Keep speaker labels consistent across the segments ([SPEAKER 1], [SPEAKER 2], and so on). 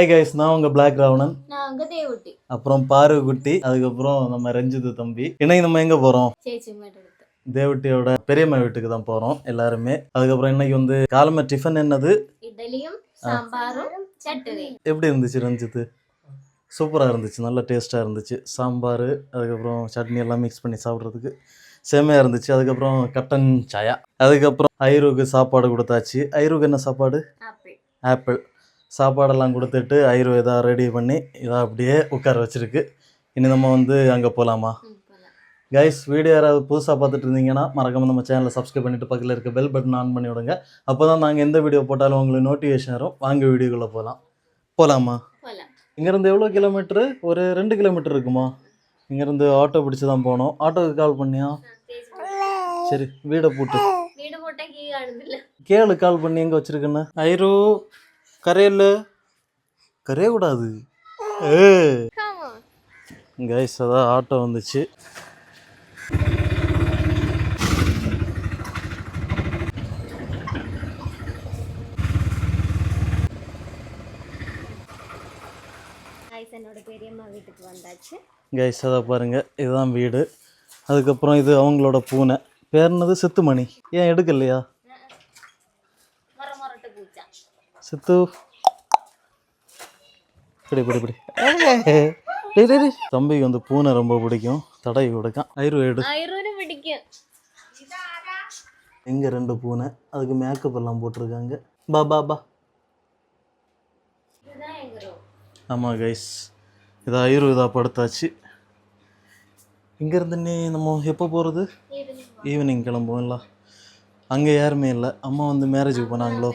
[SPEAKER 1] Hi guys நான் உங்க black Ravanan
[SPEAKER 2] நான் அங்க தேவட்டி
[SPEAKER 1] அப்புறம் பாரு குட்டி அதுக்கப்புறம் நம்ம ரஞ்சித் தம்பி. இன்னைக்கு நம்ம எங்க போறோம்?
[SPEAKER 2] எடுத்து.
[SPEAKER 1] தேவட்டியோட பெரியம்மா வீட்டுக்கு தான் போறோம் எல்லாருமே. அதுக்கப்புறம் இன்னைக்கு வந்து காலமே டிஃபன் என்னது?
[SPEAKER 2] இட்லியும் சாம்பாரும் சட்னி.
[SPEAKER 1] எப்படி இருந்துச்சு ரஞ்சித் சூப்பராக இருந்துச்சு நல்ல டேஸ்ட்டாக இருந்துச்சு. சாம்பார் அதுக்கப்புறம் சட்னி எல்லாம் மிக்ஸ் பண்ணி சாப்பிட்றதுக்கு செமையாக இருந்துச்சு. அதுக்கப்புறம் கட்டன் சாயா. அதுக்கப்புறம் ஐருக்கு சாப்பாடு கொடுத்தாச்சு. ஐருக்கு என்ன சாப்பாடு?
[SPEAKER 2] ஆப்பிள்.
[SPEAKER 1] சாப்பாடெல்லாம் கொடுத்துட்டு ஐரு இதாக ரெடி பண்ணி இதாக அப்படியே உட்கார வச்சிருக்கு. இனி நம்ம வந்து அங்கே போகலாமா. கைஸ் வீடியோ யாராவது புதுசாக பார்த்துட்டு இருந்தீங்கன்னா மறக்காம நம்ம சேனலை சப்ஸ்கிரைப் பண்ணிட்டு பக்கத்தில் இருக்க பெல் பட்டன் ஆன் பண்ணி விடுங்க. அப்போ தான் நாங்கள் எந்த வீடியோ போட்டாலும் உங்களுக்கு நோட்டிஃபிகேஷன் வரும். வாங்க வீடியோக்குள்ளே போகலாம் போகலாமா இங்கேருந்து எவ்வளோ கிலோமீட்ரு ஒரு ரெண்டு கிலோமீட்டர் இருக்குமா? இங்கேருந்து ஆட்டோ பிடிச்சி தான் போனோம். ஆட்டோவுக்கு கால் பண்ணியா. சரி வீடை பூட்டு. கேளு கால் பண்ணி எங்கே வச்சிருக்கேன்னு? ஐரோ கரையல்ல கரையக்கூடாது ஏ. கைஸ் அதான் ஆட்டோ வந்துச்சு.
[SPEAKER 2] ஐஸ் என்னோட பெரியம்மா வீட்டுக்கு வந்தாச்சு.
[SPEAKER 1] கைஸ் அதை பாருங்கள் இதுதான் வீடு. அதுக்கப்புறம் இது அவங்களோட பூனை. பேர் என்னது? சித்துமணி. ஏன் எடுக்கலையா? சித்து. இப்படி இப்படி இப்படி. தம்பிக்கு வந்து பூனை ரொம்ப பிடிக்கும். தடவி கொடுக்கான் ஐரு எடு.
[SPEAKER 2] ஆயிரம் பிடிக்கும்.
[SPEAKER 1] எங்க ரெண்டு பூனை. அதுக்கு மேக்கப் எல்லாம் போட்டிருக்காங்க. பா பா பா. ஆமாம் கைஸ் இதை ஐரு இதாக படுத்தாச்சு. இங்கேருந்து நீ நம்ம எப்போ போகிறது. ஈவினிங் கிளம்புவோம்ல. அங்கே யாருமே இல்லை. அம்மா வந்து மேரேஜுக்கு போனாங்களோ?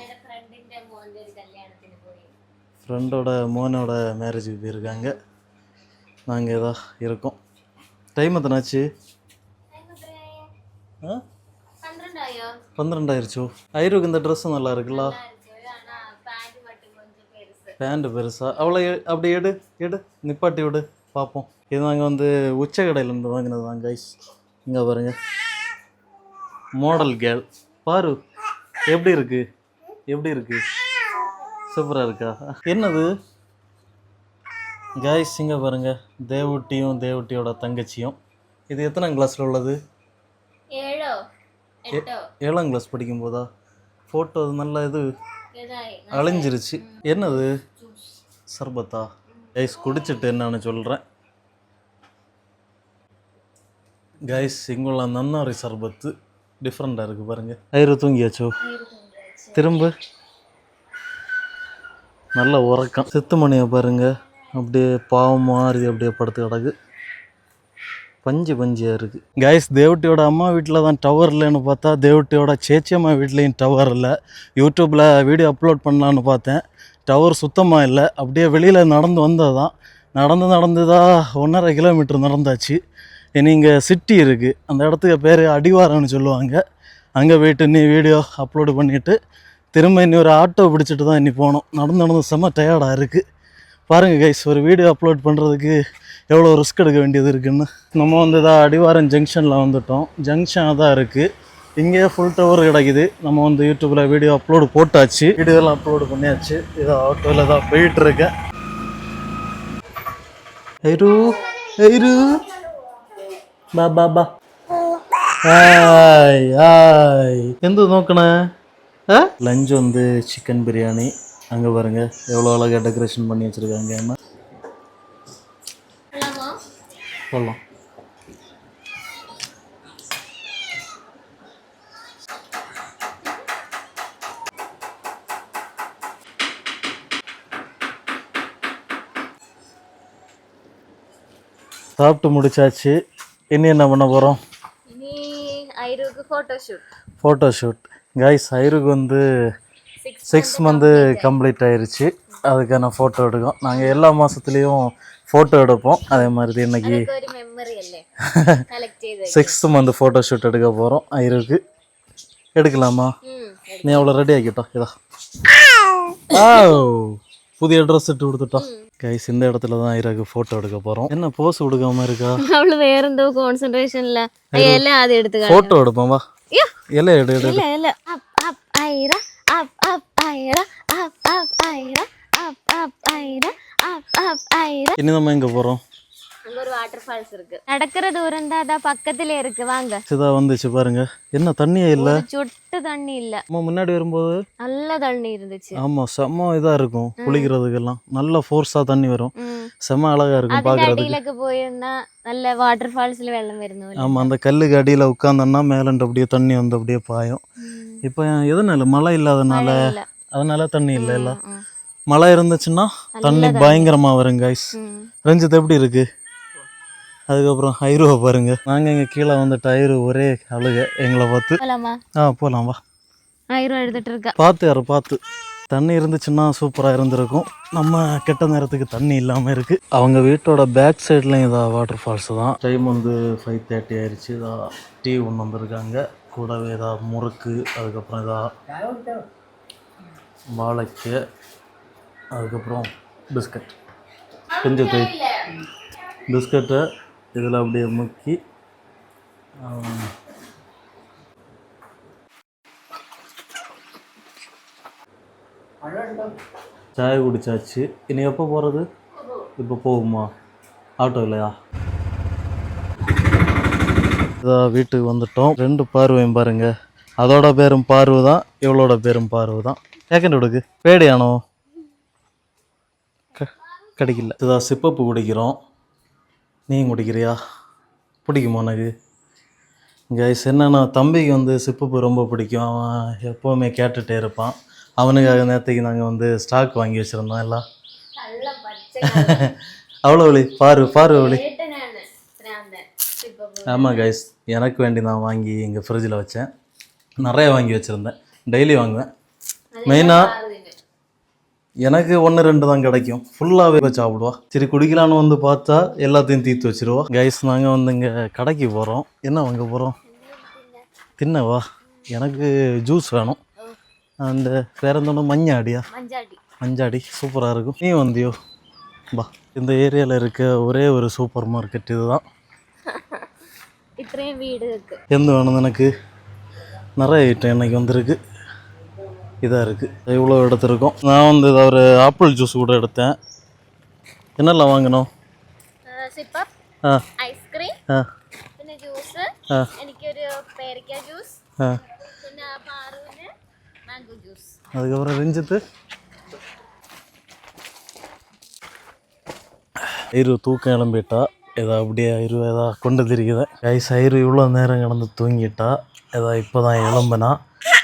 [SPEAKER 1] ஃப்ரெண்டோட மோனோட மேரேஜுக்கு போயிருக்காங்க நாங்கள் ஏதோ இருக்கோம். டைம் எத்தனாச்சு? பன்னிரெண்டாயிருச்சோ? ஐரோக்கு இந்த ட்ரெஸ்ஸும் நல்லா இருக்குல்ல?
[SPEAKER 2] பேண்ட்டு பெருசா.
[SPEAKER 1] அவ்வளோ அப்படி எடு எடு. நிப்பாட்டி விடு. பார்ப்போம் இது நாங்கள் வந்து உச்ச கடையிலேருந்து வாங்கினது தான் கைஸ் இங்கே பாருங்க. மாடல் கேர்ள் பாரு. எப்படி இருக்குது எப்படி இருக்குது சூப்பராக இருக்கா? என்னது? காய்ஸ் இங்கே பாருங்கள் தேவட்டியும் தேவூட்டியோட தங்கச்சியும். இது எத்தனாம் கிளாஸில் உள்ளது? ஏழாம் கிளாஸ் படிக்கும் போதா ஃபோட்டோ நல்ல இது அழிஞ்சிருச்சு. என்னது? சர்பத்தா கைஸ் குடிச்சிட்டு என்னன்னு சொல்கிறேன் கைஸ் இங்குள்ள நன்னாரி சர்பத்து டிஃப்ரெண்ட்டாக இருக்குது பாருங்கள் ஐயரு தூங்கியாச்சோ. திரும்ப. நல்ல உறக்கம். சித்துமணியை பாருங்கள் அப்படியே பாவம் மாறி அப்படியே படுத்து கிடக்கு. பஞ்சு பஞ்சியாக இருக்குது கைஸ் தேவட்டியோட அம்மா வீட்டில் தான் டவர் இல்லைன்னு பார்த்தா தேவட்டியோட சேச்சியம்மா வீட்லேயும் டவர் இல்லை. யூடியூப்பில் வீடியோ அப்லோட் பண்ணலான்னு பார்த்தேன். டவர் சுத்தமாக இல்லை. அப்படியே வெளியில் நடந்து வந்தால் தான் நடந்து நடந்து தான் ஒன்றரை கிலோமீட்டர் நடந்தாச்சு. இனி இங்கே சிட்டி இருக்குது அந்த இடத்துக்கு பேர் அடிவாரம்னு சொல்லுவாங்க. அங்கே போயிட்டு நீ வீடியோ அப்லோடு பண்ணிவிட்டு திரும்ப இன்னி ஒரு ஆட்டோ பிடிச்சிட்டு தான் இன்னி போனோம் நடந்து நடந்து செம்ம டயர்டாக இருக்குது பாருங்கள் கைஸ் ஒரு வீடியோ அப்லோட் பண்ணுறதுக்கு எவ்வளோ ரிஸ்க் எடுக்க வேண்டியது இருக்குதுன்னு நம்ம வந்து இதாக அடிவாரம் ஜங்ஷனில் வந்துட்டோம். ஜங்ஷன் தான் இருக்குது இங்கேயே ஃபுல் டவர் கிடைக்குது. நம்ம வந்து யூடியூப்பில் வீடியோ அப்லோடு போட்டாச்சு. வீடியோலாம் அப்லோடு பண்ணியாச்சு. இதை ஆட்டோவில் தான் போயிட்டுருக்கேன் ஐரு ஐரு பா பா ஆய் ஆய் எந்த நோக்கணே லஞ்ச் வந்து சிக்கன் பிரியாணி அங்கே பாருங்க எவ்வளோ அழகாக டெக்கரேஷன் பண்ணி வச்சுருக்காங்க சொல்லலாம் சாப்பிட்டு முடிச்சாச்சு. இனி என்ன பண்ண போகிறோம்
[SPEAKER 2] photo shoot
[SPEAKER 1] photo shoot guys ஐருக்கு வந்து சிக்ஸ் மந்த்து கம்ப்ளீட் ஆயிடுச்சு அதுக்கான ஃபோட்டோ எடுக்கும். நாங்கள் எல்லா மாதத்துலேயும் ஃபோட்டோ எடுப்போம். அதே மாதிரி
[SPEAKER 2] தான் இன்னைக்கு
[SPEAKER 1] சிக்ஸ்த் மந்த் ஃபோட்டோ ஷூட் எடுக்க போகிறோம் ஐருக்கு. எடுக்கலாமா? நீ அவ்வளோ ரெடி ஆக்கிட்டோம் இதா. புதிய ட்ரெஸ் இட்டு கொடுத்துட்டோம் கைஸ் இந்த இடத்துல தான் ஐராக்கு ஃபோட்டோ எடுக்க போகிறோம் என்ன போஸ் கொடுக்காம இருக்கா?
[SPEAKER 2] அவ்வளோ வேற எந்த கான்சென்ட்ரேஷன் இல்லை எல்லாம் அது எடுத்துக்க
[SPEAKER 1] ஃபோட்டோ எடுப்போம் வா.
[SPEAKER 2] ഇല ഇട ഇട ഐറ ഐറ ഐറ
[SPEAKER 1] ഐറ ഐറ ഇനി നമ്മ
[SPEAKER 2] എങ്ക പോറോ? வாட்டர் ஃபால்ஸ் இருக்கு. நடக்கிற தூரம் தான்
[SPEAKER 1] வந்துச்சு பாருங்க. என்ன தண்ணியே இல்ல?
[SPEAKER 2] சொட்டு தண்ணி இல்ல.
[SPEAKER 1] நம்ம முன்னாடி வரும்போது
[SPEAKER 2] நல்ல தண்ணி இருந்துச்சு.
[SPEAKER 1] ஆமா செம்ம இருக்கும் குளிக்கிறதுக்கு எல்லாம் நல்ல தண்ணி வரும். செம்ம அழகா இருக்கும்
[SPEAKER 2] பாக்குறதுக்கு. போயிருந்தா வாட்டர் ஃபால்ஸ்ல
[SPEAKER 1] வெள்ளம் அந்த கல்லுக்கு அடியில உட்கார்ந்தோம்னா மேல தண்ணி வந்து அப்படியே பாயும். இப்போ எதனால? மழை இல்லாதனால அதனால தண்ணி இல்ல மழை இருந்துச்சுன்னா தண்ணி பயங்கரமா வரும் கைஸ் ரஞ்சித் எப்படி இருக்கு? அதுக்கப்புறம் ஐரோவை பாருங்க. நாங்கள் இங்கே கீழே வந்துட்டு ஐரு ஒரே அழுக. எங்களை பார்த்து. ஆ போகலாம் வா.
[SPEAKER 2] ஆயிரம் எடுத்துட்டு இருக்கா?
[SPEAKER 1] பார்த்து யாரை பார்த்து. தண்ணி இருந்துச்சுன்னா சூப்பராக இருந்திருக்கும். நம்ம கெட்ட நேரத்துக்கு தண்ணி இல்லாமல் இருக்குது அவங்க வீட்டோட பேக் சைட்லையும் இதா வாட்டர் ஃபால்ஸ் தான். டைம் வந்து ஃபைவ் தேர்ட்டி ஆயிடுச்சு இதா டீ ஒன்று வந்திருக்காங்க. கூடவே இதா முறுக்கு அதுக்கப்புறம் இதா வாழைக்காய் அதுக்கப்புறம் பிஸ்கட் கொஞ்சம் பிஸ்கட்டை இதில் அப்படியே முக்கி சாய் குடிச்சாச்சு. இனி எப்போ போகிறது இப்போ போகுமா? ஆட்டோ இல்லையா? இதா வீட்டுக்கு வந்துட்டோம். ரெண்டு பார்வையும் பாருங்க. அதோட பேரும் பார்வை தான் இவளோட பேரும் பார்வை தான். ஏக்கண்ட் விடுக்கு. பேடியானோ க கிடைக்கல. இதாக சிப்பப்பு குடிக்கிறோம். நீயும் குடிக்கிறியா? பிடிக்குமா உனக்கு? கைஸ் என்னன்னா தம்பிக்கு வந்து சிப்பப்பு ரொம்ப பிடிக்கும். அவன் எப்போவுமே கேட்டுகிட்டே இருப்பான். அவனுக்காக நேற்றுக்கு நாங்கள் வந்து ஸ்டாக் வாங்கி வச்சுருந்தோம் எல்லாம். அவ்வளோ ஒளி பாரு பாரு ஒளி ஆமாம் கைஸ் எனக்கு வேண்டி நான் வாங்கி எங்கள் ஃப்ரிட்ஜில் வச்சேன். நிறைய வாங்கி வச்சுருந்தேன். டெய்லி வாங்குவேன். மெயினாக. எனக்கு ஒன்று ரெண்டு தான் கிடைக்கும். ஃபுல்லாகவே சாப்பிடுவா. சரி குடிக்கலான்னு வந்து பார்த்தா எல்லாத்தையும் தீர்த்து வச்சிருவா. கைஸ் நாங்கள் வந்து இங்கே கடைக்கு போகிறோம் என்ன வாங்க போகிறோம் தின்னவா? எனக்கு ஜூஸ் வேணும். அந்த வேற எந்த ஒன்று மஞ்சாடியா?
[SPEAKER 2] மஞ்சாடி.
[SPEAKER 1] சூப்பராக இருக்கும். நீ வந்தியோ? பா இந்த ஏரியாவில் இருக்க ஒரே ஒரு சூப்பர் மார்க்கெட் இதுதான்.
[SPEAKER 2] வீடு
[SPEAKER 1] எந்த வேணும் எனக்கு? நிறைய ஐட்டம் இன்னைக்கு வந்திருக்கு. இதாக இருக்குது இவ்வளோ எடுத்திருக்கோம் நான் வந்து இதை ஒரு ஆப்பிள் ஜூஸ் கூட எடுத்தேன் என்னெல்லாம் வாங்கினோம்
[SPEAKER 2] സിപ്പപ്പ്
[SPEAKER 1] ஆ
[SPEAKER 2] ഐസ്ക്രീം
[SPEAKER 1] ஆ
[SPEAKER 2] പിന്നെ ജ്യൂസ്
[SPEAKER 1] ആ.
[SPEAKER 2] എനിക്കൊരു പേരക്ക ജ്യൂസ്
[SPEAKER 1] ஆ
[SPEAKER 2] പിന്നെ പാറുവിന് മാംഗോ ജ്യൂസ്
[SPEAKER 1] அதுக்கப்புறம் ரெஞ்சித்து ஐரு தூக்கம் கிளம்பிட்டா ஏதோ அப்படியே ஐரு ஏதா கொண்டு திரிக்குது கைஸ் ஐரு இவ்வளோ நேரம் கிடந்து தூங்கிட்டா ஏதா இப்போ தான் கிளம்புனா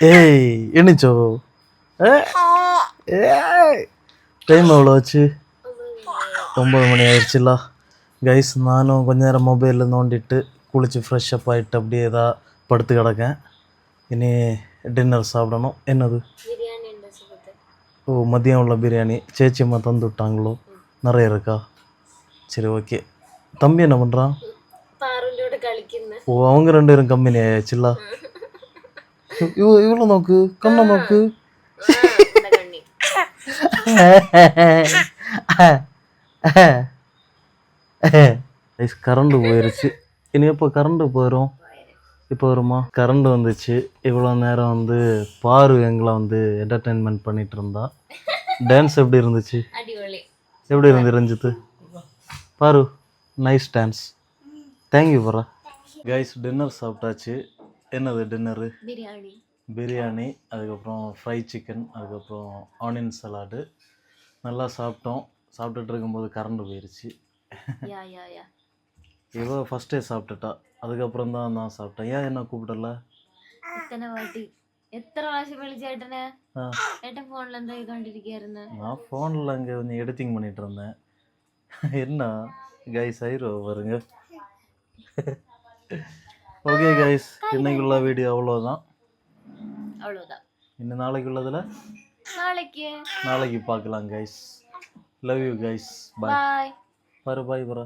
[SPEAKER 1] ஏய் எண்ணிச்சோ டைம் எவ்வளோ ஆச்சு ஒம்பது மணி ஆயிடுச்சுல கைஸ் நானும் கொஞ்ச நேரம் மொபைலில் நோண்டிட்டு குளிச்சு ஃப்ரெஷ் அப் ஆகிட்டு அப்படியே ஏதா படுத்து கிடக்கேன் இனி டின்னர் சாப்பிடணும் என்னது
[SPEAKER 2] ബിരിയാണി ഉണ്ട് സുഹൃത്ത്
[SPEAKER 1] ஓ மதியம் உள்ள பிரியாணி சேச்சியம்மா தந்து விட்டாங்களோ நிறைய இருக்கா சரி ஓகே தம்பி என்ன பண்ணுறான்
[SPEAKER 2] പാറുവിൻ്റെ കൂടെ കളിക്കുന്ന
[SPEAKER 1] ஓ அவங்க ரெண்டு பேரும் கம்பெனி ஆயாச்சுல்ல கரண்ட் போயிருச்சு. இனி எப்போ கரண்ட் போயிடும் இப்போ வருமா? கரண்ட் வந்துச்சு. இவ்வளோ நேரம் வந்து பாரு எங்களை வந்து என்டர்டெயின்மெண்ட் பண்ணிட்டு இருந்தா. டான்ஸ் எப்படி இருந்துச்சு? எப்படி இருந்து ரஞ்சித்து? பாரு நைஸ் டான்ஸ் தேங்க்யூ பரா கைஸ் டின்னர் சாப்பிட்டாச்சு. என்னது டின்னரு
[SPEAKER 2] பிரியாணி
[SPEAKER 1] பிரியாணி அதுக்கப்புறம் ஃப்ரை சிக்கன் அதுக்கப்புறம் ஆனியன் சலாடு நல்லா சாப்பிட்டோம் சாப்பிட்டுட்டு இருக்கும்போது கரண்ட் போயிருச்சு
[SPEAKER 2] യാ യാ യാ
[SPEAKER 1] இவ ஃபஸ்ட்டே சாப்பிட்டுட்டா அதுக்கப்புறம் தான் நான் சாப்பிட்டேன் ஏன் என்ன கூப்பிடல
[SPEAKER 2] എത്തന വാട്ടി എത്ര പ്രാവശ്യം വിളിച്ച ഏട്ടനെ
[SPEAKER 1] ஆ,
[SPEAKER 2] ഏട്ടൻ ഫോണിൽ എന്താ ചെയ്തോണ്ടിരിക്കായിരുന്നു
[SPEAKER 1] நான் ஃபோனில் அங்கே கொஞ்சம் எடிட்டிங் பண்ணிட்டு இருந்தேன் என்ன கைஸ் ஆயிரும் பாருங்க ஓகே கைஸ் இன்னைக்குள்ள வீடியோ அவ்வளோதான்
[SPEAKER 2] அவ்வளவுதான்.
[SPEAKER 1] இன்னும் நாளைக்கு உள்ளதில்?
[SPEAKER 2] நாளைக்கு.
[SPEAKER 1] நாளைக்கு பார்க்கலாம் guys love you guys
[SPEAKER 2] bye
[SPEAKER 1] பாரு பாய் பரா